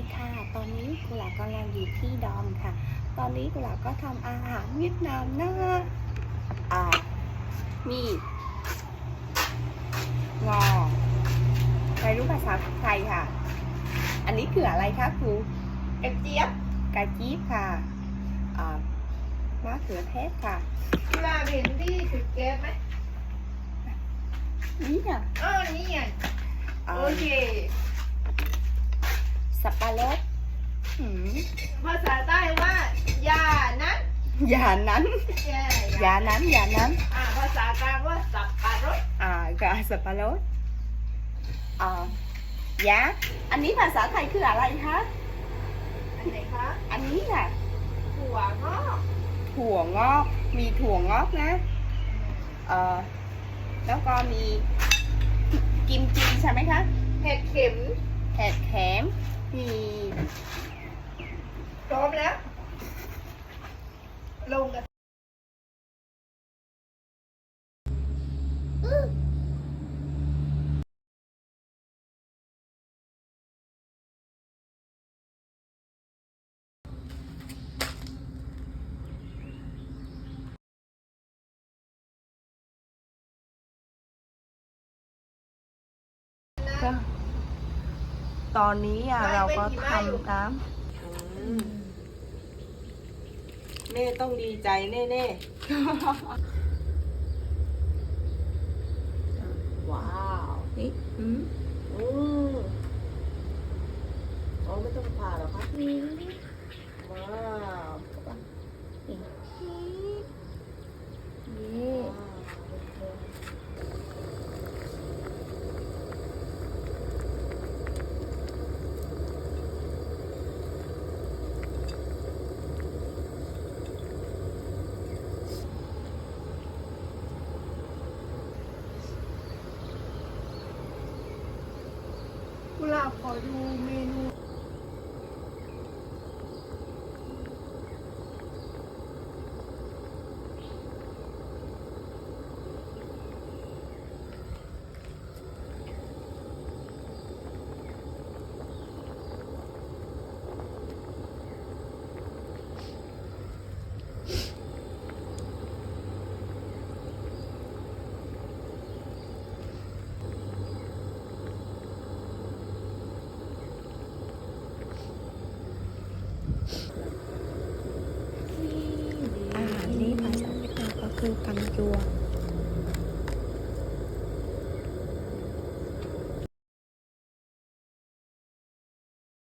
ดีค่ะ ตอนนี้กุหลาบกำลังอยู่ที่ดอมค่ะ ตอนนี้กุหลาบก็ทำอาหารเวียดนามนะอ่า มี งอ ใครรู้ภาษาไทยค่ะ อันนี้คืออะไรคะครูกระเจี๊ยบกระจี๊บค่ะ อ่ามะเขือเทศค่ะเวลาเห็นที่จุดแก๊สไหมนี่อะอ๋อนี่ไงอ่าโอเค สับปะรดหืมภาษาใต้ว่าอย่านะอย่านั้นใช่อย่านั้น อย่านั้น อ่าภาษากลางว่าสับปะรดอ่ากะสับปะรดอ่ายะอันนี้ภาษาไทยคืออะไรคะ อันไหนคะอันนี้ค่ะ ถั่วงอกถั่วงอก มีถั่วงอกนะ เอ่อ แล้วก็มีกิมจิใช่ไหมคะ เห็ดเข็มแห็ดแข็ม มีพร้อมแล้ว ลงกันก็ ตอนนี้อะเราก็ทำน้ำเน่ต้องดีใจแน่ๆว้าวนี่อืมอืมอ๋อไม่ต้องผ่าหรอคะ นี่ ว้าว นี่ กุหลาบขอดูเมนู อาหาร นี้ภาษาเวียดนามก็คือกันจวง